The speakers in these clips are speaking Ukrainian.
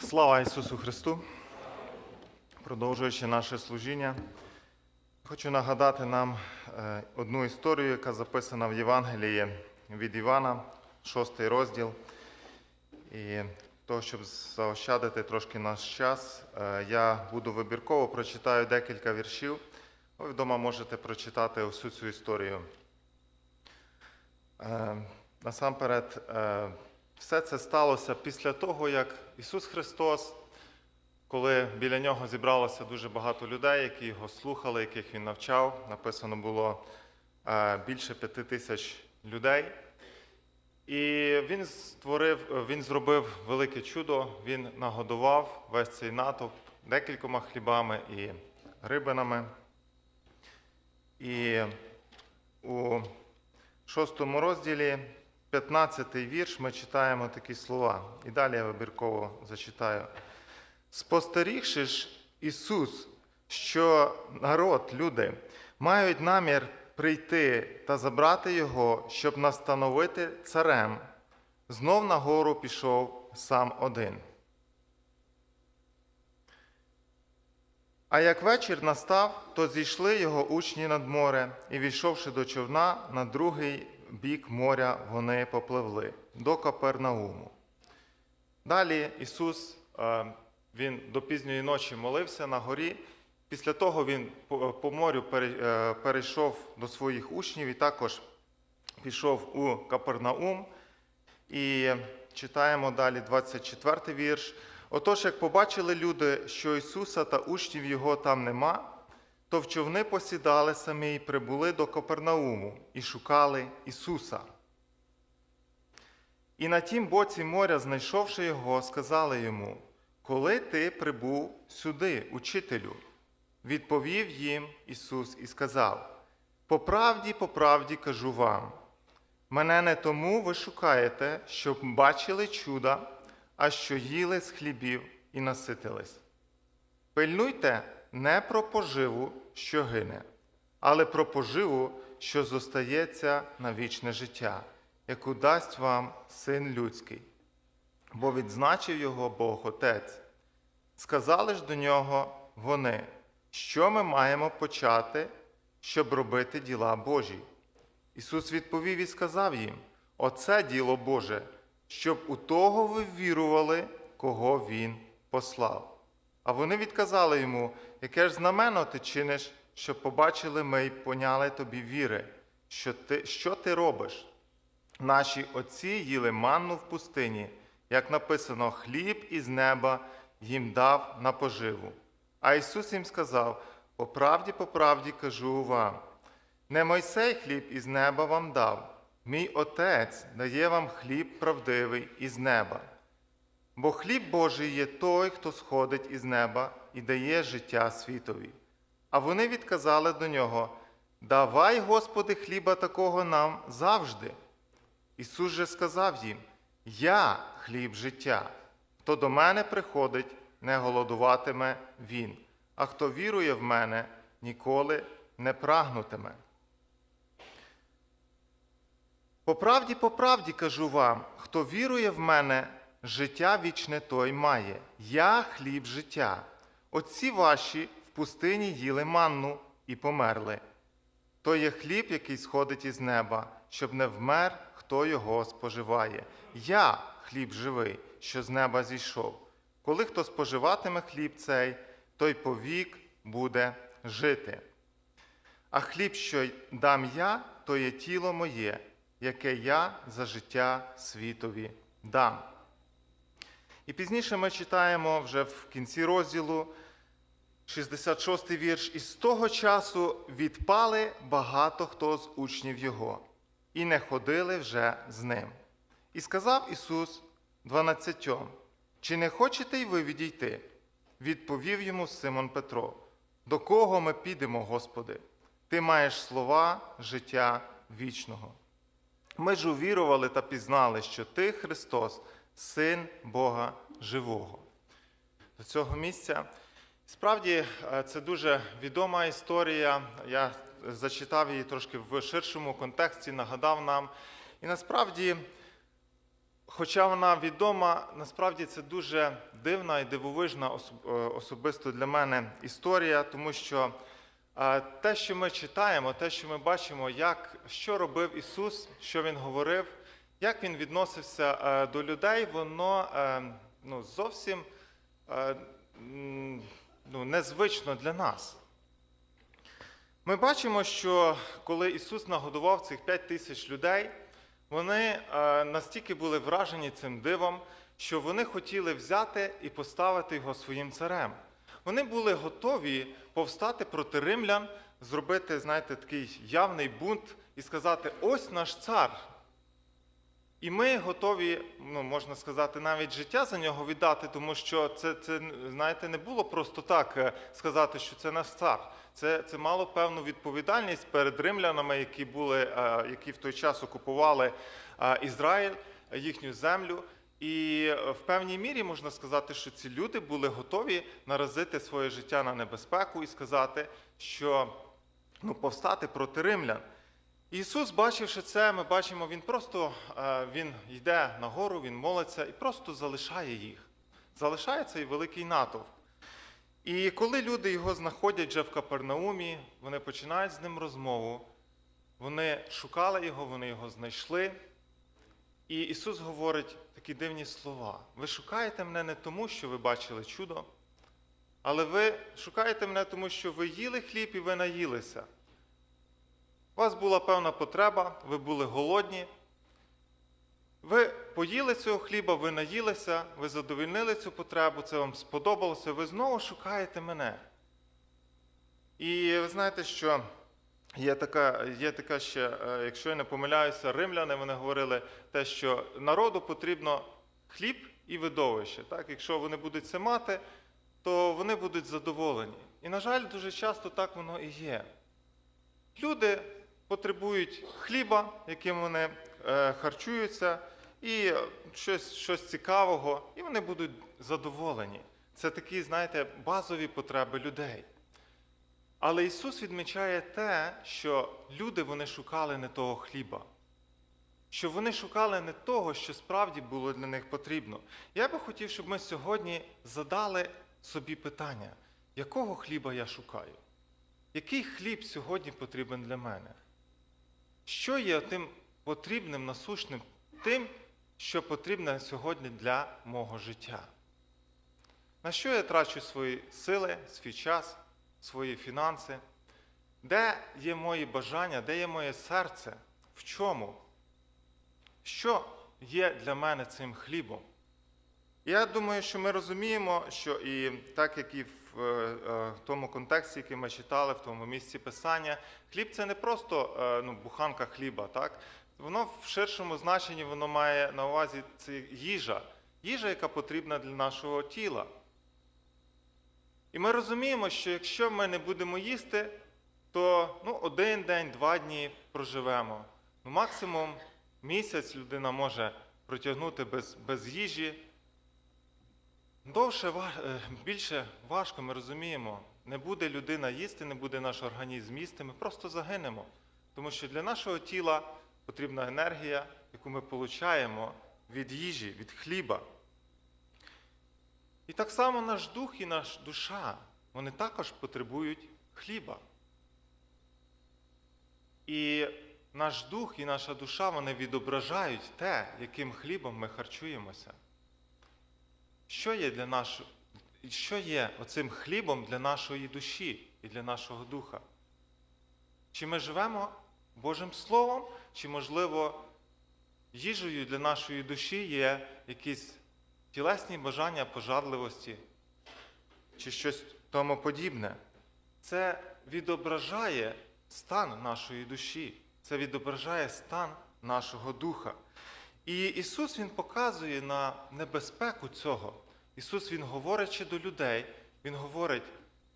Слава Ісусу Христу! Продовжуючи наше служіння, хочу нагадати нам е, одну історію, яка записана в Євангелії від Івана, 6 розділ. І того, щоб заощадити трошки наш час, е, я буду вибірково прочитаю декілька віршів. Ви вдома можете прочитати всю цю історію. Е, Насамперед, все це сталося після того, як Ісус Христос, коли біля нього зібралося дуже багато людей, які його слухали, яких він навчав, написано було е, більше п'яти тисяч людей. І він створив, він зробив велике чудо, він нагодував весь цей натовп декількома хлібами і рибинами. І у шостому розділі, 15 вірш, ми читаємо такі слова. І далі я вибірково зачитаю. Спостерігши ж Ісус, що народ, люди, мають намір прийти та забрати Його, щоб настановити царем, знов на гору пішов сам один. А як вечір настав, то зійшли його учні над море, і, війшовши до човна, на другий бік моря вони попливли до Капернауму. Далі Ісус е, він до пізньої ночі молився на горі. Після того він по, морю е, перейшов до своїх учнів і також пішов у Капернаум. І читаємо далі 24 вірш. Отож, як побачили люди, що Ісуса та учнів Його там нема, то в човни посідали самі і прибули до Капернауму і шукали Ісуса. І на тім боці моря, знайшовши його, сказали йому: Коли ти прибув сюди, учителю? Відповів їм Ісус і сказав: По правді, по правді кажу вам. Мене не тому ви шукаєте, щоб бачили чуда, а що їли з хлібів і наситились. Пильнуйте не про поживу, що гине, але про поживу, що зостається на вічне життя, яку дасть вам син людський, бо відзначив його Бог Отець. Сказали ж до нього вони, що ми маємо почати, щоб робити діла Божі. Ісус відповів і сказав їм: Оце діло Боже, щоб у того ви вірували, кого Він послав. А вони відказали йому, яке ж знамено ти чиниш, щоб побачили ми й поняли тобі віри, що ти, що ти робиш. Наші отці їли манну в пустині, як написано, хліб із неба їм дав на поживу. А Ісус їм сказав: по правді, по правді кажу вам. Не Мойсей хліб із неба вам дав, мій Отець дає вам хліб правдивий із неба. Бо хліб Божий є той, хто сходить із неба і дає життя світові. А вони відказали до нього: Давай, Господи, хліба такого нам завжди. Ісус же сказав їм: Я хліб життя. Хто до мене приходить, не голодуватиме він, а хто вірує в мене, ніколи не прагнутиме. По правді, по правді кажу вам, хто вірує в мене, життя вічне той має. Я хліб життя. Отці ваші в пустині їли манну і померли. То є хліб, який сходить із неба, щоб не вмер, хто його споживає. Я хліб живий, що з неба зійшов. Коли хто споживатиме хліб цей, той повік буде жити. А хліб, що дам я, то є тіло моє, яке я за життя світові дам. І пізніше ми читаємо вже в кінці розділу 66 вірш. І з того часу відпали багато хто з учнів його, і не ходили вже з ним. І сказав Ісус дванадцятьом, чи не хочете й ви відійти? Відповів йому Симон Петро. До кого ми підемо, Господи? Ти маєш слова життя вічного. Ми ж увірували та пізнали, що Ти, Христос, Син Бога Живого. До цього місця. Справді, е, це дуже відома історія. Я зачитав її трошки в ширшому контексті, нагадав нам. І насправді Хоча вона відома, насправді це дуже дивна і дивовижна е, особисто для мене історія, тому що е, те, що ми читаємо, те, що ми бачимо, як, що робив Ісус, що Він говорив, як Він відносився е, до людей, воно е, ну, зовсім е, ну, незвично для нас. Ми бачимо, що коли Ісус нагодував цих 5 тисяч людей, вони настільки були вражені цим дивом, що вони хотіли взяти і поставити його своїм царем. Вони були готові повстати проти римлян, зробити, знаєте, такий явний бунт і сказати: ось наш цар. І ми готові, ну можна сказати, навіть життя за нього віддати, тому що це, це знаєте, не було просто так е, сказати, що це наш цар. Це, це мало певну відповідальність перед римлянами, які були, е, які в той час окупували е, Ізраїль, їхню землю. І в певній мірі можна сказати, що ці люди були готові наразити своє життя на небезпеку і сказати, що ну, повстати проти римлян. Ісус, бачивши це, ми бачимо, Він просто е, він йде нагору, Він молиться і просто залишає їх. Залишає цей великий натовп. І коли люди його знаходять вже в Капернаумі, вони починають з ним розмову, вони шукали його, вони його знайшли. І Ісус говорить такі дивні слова: ви шукаєте мене не тому, що ви бачили чудо, але ви шукаєте мене тому, що ви їли хліб і ви наїлися. У вас була певна потреба, ви були голодні. Ви поїли цього хліба, ви наїлися, ви задовольнили цю потребу, це вам сподобалося, ви знову шукаєте мене. І ви знаєте, що є така, є така ще, е, якщо я не помиляюся, римляни вони говорили те, що народу потрібно хліб і видовище. Так? Якщо вони будуть це мати, то вони будуть задоволені. І, на жаль, дуже часто так воно і є. Люди потребують хліба, яким вони е, харчуються, і щось, щось цікавого, і вони будуть задоволені. Це такі, знаєте, базові потреби людей. Але Ісус відмічає те, що люди вони шукали не того хліба, що вони шукали не того, що справді було для них потрібно. Я би хотів, щоб ми сьогодні задали собі питання, якого хліба я шукаю? Який хліб сьогодні потрібен для мене? Що є тим потрібним, насущним, тим, що потрібно сьогодні для мого життя? На що я трачу свої сили, свій час, свої фінанси? Де є мої бажання, де є моє серце? В чому? Що є для мене цим хлібом? Я думаю, що ми розуміємо, що і так як і в е, е, тому контексті, який ми читали, в тому місці писання, хліб це не просто е, ну, буханка хліба, так? Воно в ширшому значенні воно має на увазі це їжа, їжа, яка потрібна для нашого тіла. І ми розуміємо, що якщо ми не будемо їсти, то ну, один день, два дні проживемо. Ну, максимум місяць людина може протягнути без, без їжі. Довше, е, більше важко, ми розуміємо. Не буде людина їсти, не буде наш організм їсти, ми просто загинемо. Тому що для нашого тіла потрібна енергія, яку ми получаємо від їжі, від хліба. І так само наш дух і наша душа, вони також потребують хліба. І наш дух і наша душа вони відображають те, яким хлібом ми харчуємося. Що є для нашого, що є оцим хлібом для нашої душі і для нашого духа? Чи ми живемо Божим Словом, чи, можливо, їжею для нашої душі є якісь тілесні бажання пожадливості, чи щось тому подібне? Це відображає стан нашої душі, це відображає стан нашого духа. І Ісус Він показує на небезпеку цього. Ісус Він говорячи до людей, Він говорить,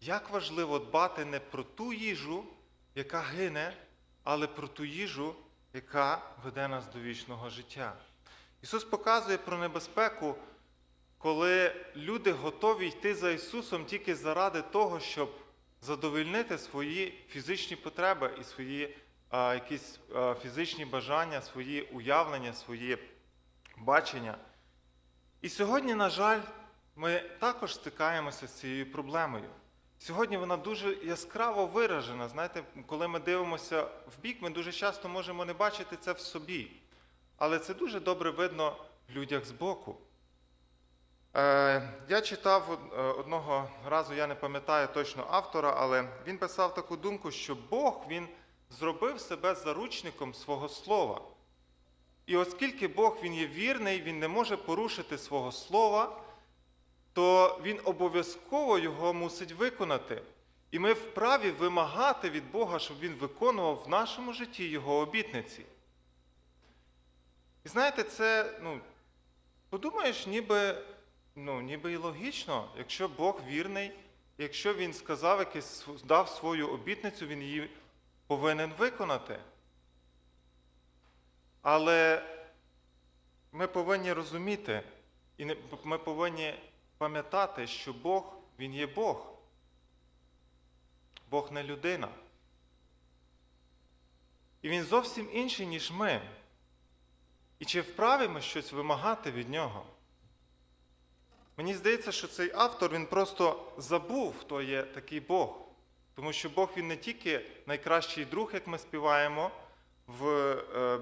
як важливо дбати не про ту їжу, яка гине, але про ту їжу, яка веде нас до вічного життя. Ісус показує про небезпеку, коли люди готові йти за Ісусом тільки заради того, щоб задовольнити свої фізичні потреби і свої якісь фізичні бажання, свої уявлення, свої бачення. І сьогодні, на жаль, ми також стикаємося з цією проблемою. Сьогодні вона дуже яскраво виражена. Знаєте, коли ми дивимося в бік, ми дуже часто можемо не бачити це в собі. Але це дуже добре видно в людях збоку. Е, я читав е, одного разу, я не пам'ятаю точно автора, але він писав таку думку, що Бог він зробив себе заручником свого слова. І оскільки Бог він є вірний, він не може порушити свого слова, то він обов'язково його мусить виконати. І ми вправі вимагати від Бога, щоб він виконував в нашому житті його обітниці. І знаєте, це, ну, подумаєш, ніби, ну, ніби і логічно, якщо Бог вірний, якщо він сказав якесь, дав свою обітницю, він її повинен виконати. Але ми повинні розуміти, і ми повинні пам'ятати, що Бог, Він є Бог. Бог не людина. І Він зовсім інший, ніж ми. І чи вправі ми щось вимагати від нього? Мені здається, що цей автор він просто забув, хто є такий Бог. Тому що Бог він не тільки найкращий друг, як ми співаємо в, е,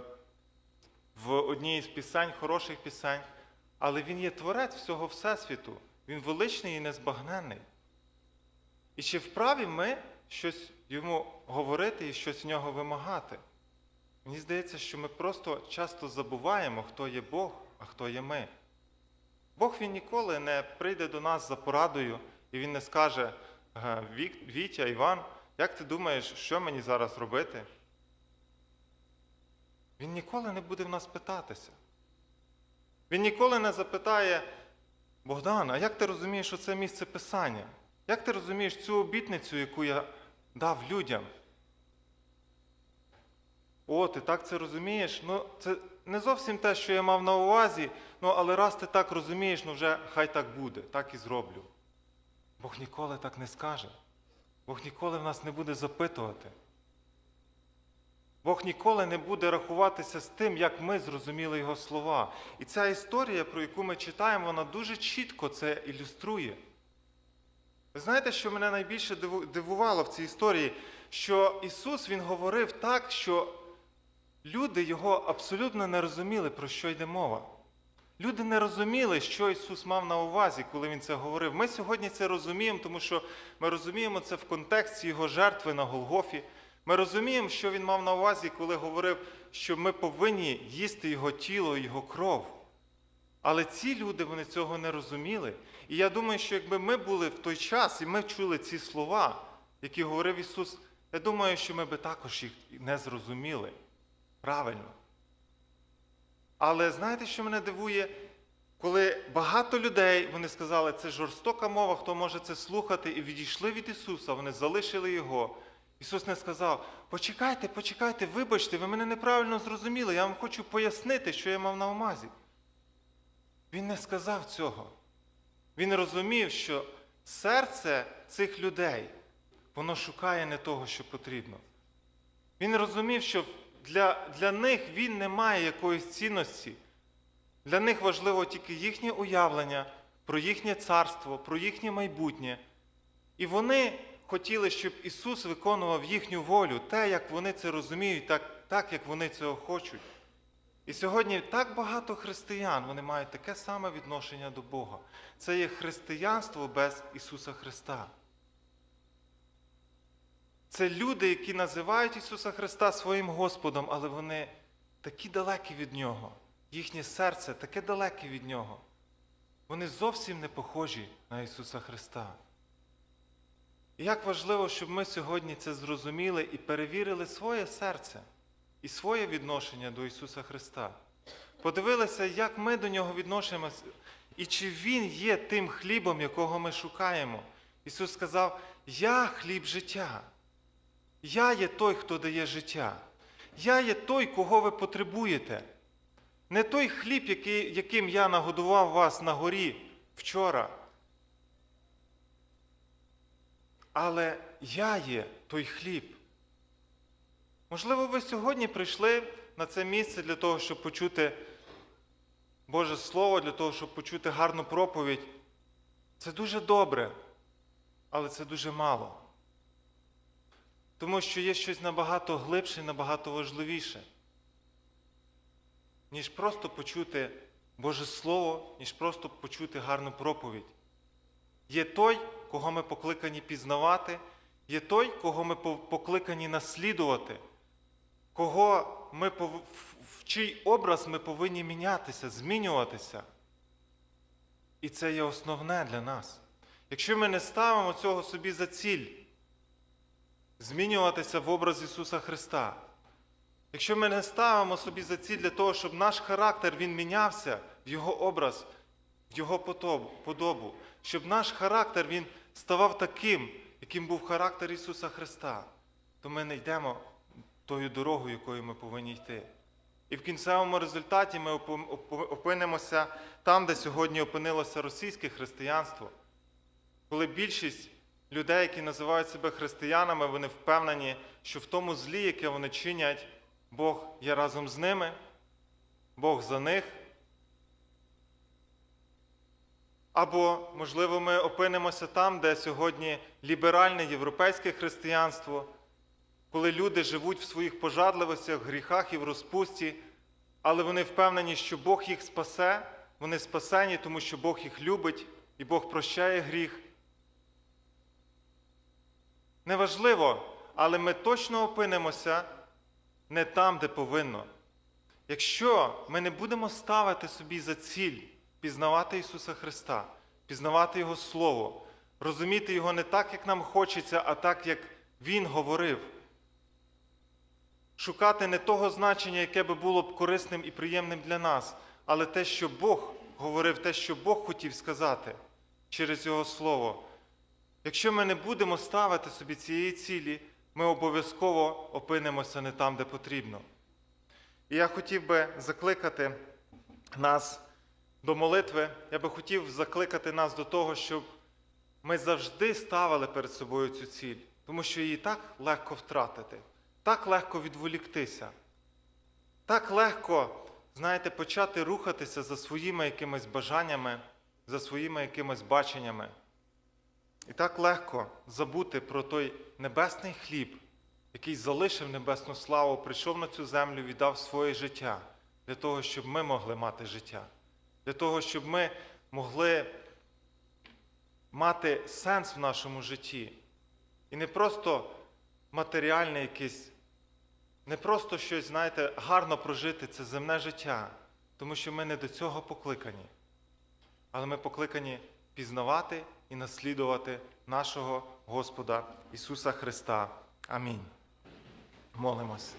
в одній із пісень, хороших пісень, але Він є творець всього Всесвіту. Він величний і незбагненний. І чи вправі ми щось йому говорити і щось в нього вимагати? Мені здається, що ми просто часто забуваємо, хто є Бог, а хто є ми. Бог він ніколи не прийде до нас за порадою і він не скаже: «Ага, «Вік- Вітя, Іван, як ти думаєш, що мені зараз робити? Він ніколи не буде в нас питатися. Він ніколи не запитає, Богдан, а як ти розумієш, що це місце Писання? Як ти розумієш цю обітницю, яку я дав людям? О, ти так це розумієш? Ну, це не зовсім те, що я мав на увазі, ну, але раз ти так розумієш, ну вже хай так буде, так і зроблю. Бог ніколи так не скаже. Бог ніколи в нас не буде запитувати. Бог ніколи не буде рахуватися з тим, як ми зрозуміли Його слова. І ця історія, про яку ми читаємо, вона дуже чітко це ілюструє. Ви знаєте, що мене найбільше дивувало в цій історії, що Ісус Він говорив так, що люди його абсолютно не розуміли, про що йде мова. Люди не розуміли, що Ісус мав на увазі, коли Він це говорив. Ми сьогодні це розуміємо, тому що ми розуміємо це в контексті Його жертви на Голгофі. Ми розуміємо, що Він мав на увазі, коли говорив, що ми повинні їсти Його тіло Його кров. Але ці люди вони цього не розуміли. І я думаю, що якби ми були в той час і ми чули ці слова, які говорив Ісус, я думаю, що ми би також їх не зрозуміли. Правильно. Але знаєте, що мене дивує? Коли багато людей вони сказали, це жорстока мова, хто може це слухати, і відійшли від Ісуса, вони залишили Його. Ісус не сказав: почекайте, почекайте, вибачте, ви мене неправильно зрозуміли, я вам хочу пояснити, що я мав на увазі. Він не сказав цього. Він розумів, що серце цих людей, воно шукає не того, що потрібно. Він розумів, що для, для них він не має якоїсь цінності. Для них важливо тільки їхнє уявлення про їхнє царство, про їхнє майбутнє. І вони хотіли, щоб Ісус виконував їхню волю, те, як вони це розуміють, так, так як вони цього хочуть. І сьогодні так багато християн вони мають таке саме відношення до Бога. Це є християнство без Ісуса Христа. Це люди, які називають Ісуса Христа своїм Господом, але вони такі далекі від Нього. Їхнє серце таке далеке від Нього. Вони зовсім не похожі на Ісуса Христа. І як важливо, щоб ми сьогодні це зрозуміли і перевірили своє серце і своє відношення до Ісуса Христа. Подивилися, як ми до Нього відносимося, і чи Він є тим хлібом, якого ми шукаємо. Ісус сказав: Я хліб життя. Я є той, хто дає життя. Я є той, кого ви потребуєте. Не той хліб, який, яким я нагодував вас на горі вчора. Але я є той хліб. Можливо, ви сьогодні прийшли на це місце для того, щоб почути Боже Слово, для того, щоб почути гарну проповідь, це дуже добре, але це дуже мало. Тому що є щось набагато глибше і набагато важливіше, ніж просто почути Боже Слово, ніж просто почути гарну проповідь. Є той, кого ми покликані пізнавати, є той, кого ми покликані наслідувати, кого ми в чий образ ми повинні мінятися, змінюватися. І це є основне для нас. Якщо ми не ставимо цього собі за ціль, змінюватися в образ Ісуса Христа, якщо ми не ставимо собі за ціль для того, щоб наш характер він мінявся в Його образ, в Його подобу, щоб наш характер він ставав таким, яким був характер Ісуса Христа, то ми не йдемо тою дорогою, якою ми повинні йти. І в кінцевому результаті ми опи- опи- опинимося там, де сьогодні опинилося російське християнство, коли більшість людей, які називають себе християнами, вони впевнені, що в тому злі, яке вони чинять, Бог є разом з ними, Бог за них. Або, можливо, ми опинимося там, де сьогодні ліберальне європейське християнство, коли люди живуть в своїх пожадливостях, гріхах і в розпусті, але вони впевнені, що Бог їх спасе, вони спасені, тому що Бог їх любить і Бог прощає гріх. Неважливо, але ми точно опинимося не там, де повинно. Якщо ми не будемо ставити собі за ціль пізнавати Ісуса Христа, пізнавати Його Слово, розуміти Його не так, як нам хочеться, а так, як Він говорив, шукати не того значення, яке би було б корисним і приємним для нас, але те, що Бог говорив, те, що Бог хотів сказати через Його Слово. Якщо ми не будемо ставити собі цієї цілі, ми обов'язково опинимося не там, де потрібно. І я хотів би закликати нас до молитви, я би хотів закликати нас до того, щоб ми завжди ставили перед собою цю ціль, тому що її так легко втратити, так легко відволіктися, так легко, знаєте, почати рухатися за своїми якимись бажаннями, за своїми якимись баченнями. І так легко забути про той небесний хліб, який залишив небесну славу, прийшов на цю землю, віддав своє життя для того, щоб ми могли мати життя, для того, щоб ми могли мати сенс в нашому житті. І не просто матеріальне якесь, не просто щось, знаєте, гарно прожити це земне життя, тому що ми не до цього покликані. Але ми покликані пізнавати і наслідувати нашого Господа Ісуса Христа. Амінь. Молимось.